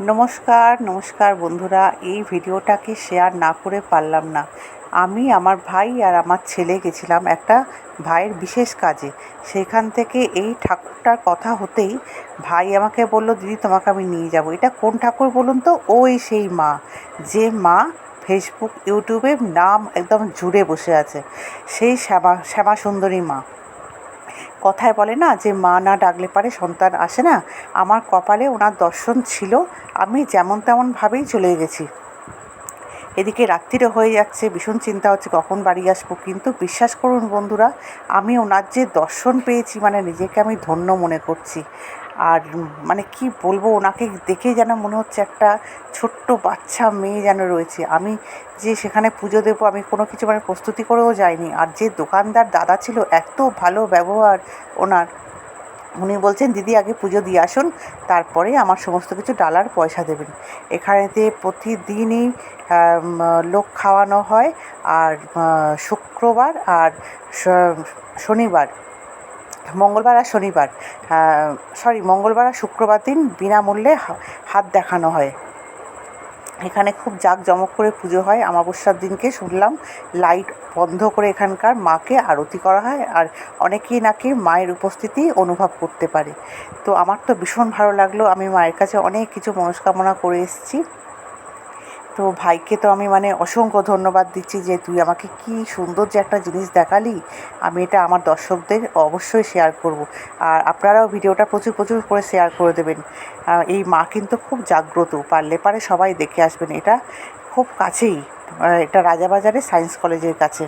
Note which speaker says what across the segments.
Speaker 1: নমস্কার নমস্কার বন্ধুরা। এই ভিডিওটাকে শেয়ার না করে পারলাম না। আমি আমার ভাই আর আমার ছেলে গেছিলাম একটা ভাইয়ের বিশেষ কাজে। সেখান থেকে এই ঠাকুরটার কথা হতেই ভাই আমাকে বলল, দিদি, তোমাকে আমি নিয়ে যাব। এটা কোন ঠাকুর বলুন তো? ওই সেই মা। যে মা ফেসবুক ইউটিউবে নাম একদম জুড়ে বসে আছে। সেই শ্যামা শ্যামা সুন্দরী মা। কথায় বলে না যে মা না ডাকলে পারে সন্তান আসে না। আমার কপালে ওনার দর্শন ছিল। আমি যেমন তেমনভাবেই চলে গেছি। এদিকে রাত্রিরে হয়ে যাচ্ছে, ভীষণ চিন্তা হচ্ছে কখন বাড়ি আসব। কিন্তু বিশ্বাস করুন বন্ধুরা, আমি ওনার যে দর্শন পেয়েছি মানে নিজেকে আমি ধন্য মনে করছি। আর মানে কি বলব, ওনাকে দেখেই যেন মনে হচ্ছে একটা ছোট্ট বাচ্চা মেয়ে যেন রয়েছে। আমি যে সেখানে পুজো দেবো, আমি কোনো কিছু মানে প্রস্তুতি করেও যাইনি। আর যে দোকানদার দাদা ছিল, এত ভালো ব্যবহার ওনার। উনি বলছেন, দিদি, আগে পুজো দিয়ে আসুন, তারপরে আমার সমস্ত কিছু ডালার পয়সা দেবেন। এখানেতে প্রতিদিনই লোক খাওয়ানো হয়, আর শুক্রবার আর শনিবার, মঙ্গলবার আর শনিবার সরি, মঙ্গলবার আর শুক্রবার দিন বিনামূল্যে হাত দেখানো হয়। এখানে খুব জাঁকজমক করে পুজো হয়। আমাবস্যার দিনকে শুনলাম লাইট বন্ধ করে এখানকার মাকে আরতি করা হয় আর অনেকেই নাকি মায়ের উপস্থিতি অনুভব করতে পারে। তো আমার তো ভীষণ ভালো লাগল। আমি মায়ের কাছে অনেক কিছু মনস্কামনা করে এসেছি। তো ভাইকে তো আমি মানে অসংখ্য ধন্যবাদ দিচ্ছি যে তুই আমাকে কি সুন্দর যে একটা জিনিস দেখালি। আমি এটা আমার দর্শকদের অবশ্যই শেয়ার করব। আর আপনারাও ভিডিওটা প্রচুর প্রচুর করে শেয়ার করে দেবেন। এই মা কিন্তু খুব জাগ্রত, পারলে পারে সবাই দেখে আসবেন। এটা খুব কাছেই এটা রাজাবাজারে সায়েন্স কলেজের কাছে।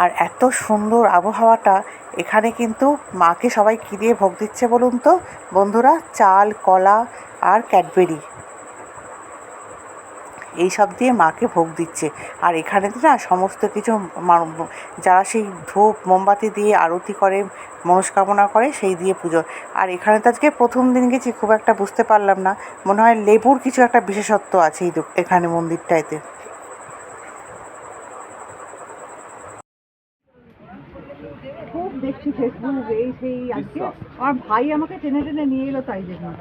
Speaker 1: আর এত সুন্দর আবহাওয়াটা, এখানে কিন্তু মাকে সবাই কী দিয়ে ভোগ দিচ্ছে বলুন তো? বন্ধুরা, চাল, কলা আর ক্যাডবেরি এই সব দিয়ে মাকে ভোগ দিচ্ছে। আর এখানে তো না সমস্ত কিছু মা- যারা সেই ধূপ মোমবাতি দিয়ে আরতি করে মনস্কামনা করে সেই দিয়ে পুজো। আর এখানে তো আজকে প্রথম দিন গেছি খুব একটা বুঝতে পারলাম না। মনে হয় লেবুর কিছু একটা বিশেষত্ব আছে এই এখানে মন্দিরটাতে
Speaker 2: খুব দেখছি ফেসবুক এই সেই আজকে। আমার ভাই আমাকে টেনে টেনে নিয়ে এলো তাই জন্য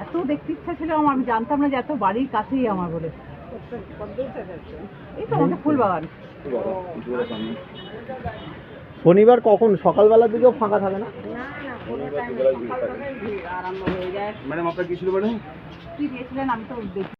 Speaker 2: এত দেখতে ইচ্ছা ছিল আমার আমি জানতাম না যে এত বাড়ির কাছেই আমার বলে।
Speaker 3: শনিবার কখন? সকালবেলার দিকেও ফাঁকা থাকে না?
Speaker 2: ম্যাডাম আপনার কি ছিল ম্যাডাম কি দিয়েছিলেন? আমি তো দেখি